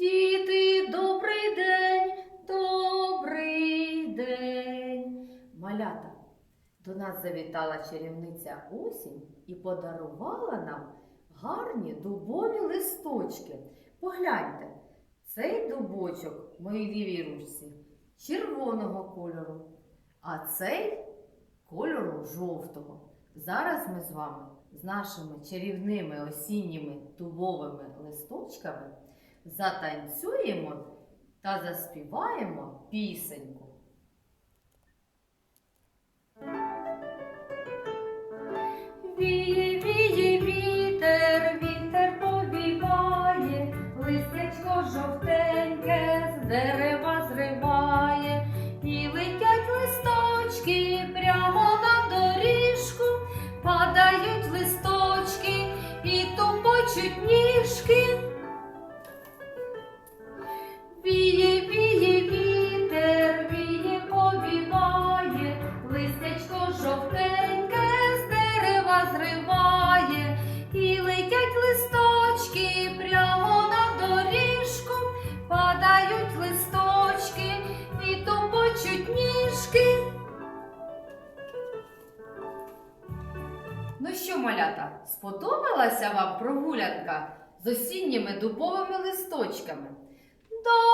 Діти, добрий день, добрий день. Малята, до нас завітала чарівниця осінь і подарувала нам гарні дубові листочки. Погляньте, цей дубочок в моїй лівій ручці червоного кольору, а цей кольору жовтого. Зараз ми з вами з нашими чарівними осінніми дубовими листочками затанцюємо та заспіваємо пісеньку. Віє, віє вітер, вітер повіває, листячко жовтеньке з дерева зриває, і летять листочки прямо на доріжку, падають листочки і тупочуть ніжки. Ну що, малята, сподобалася вам прогулянка з осінніми дубовими листочками? До!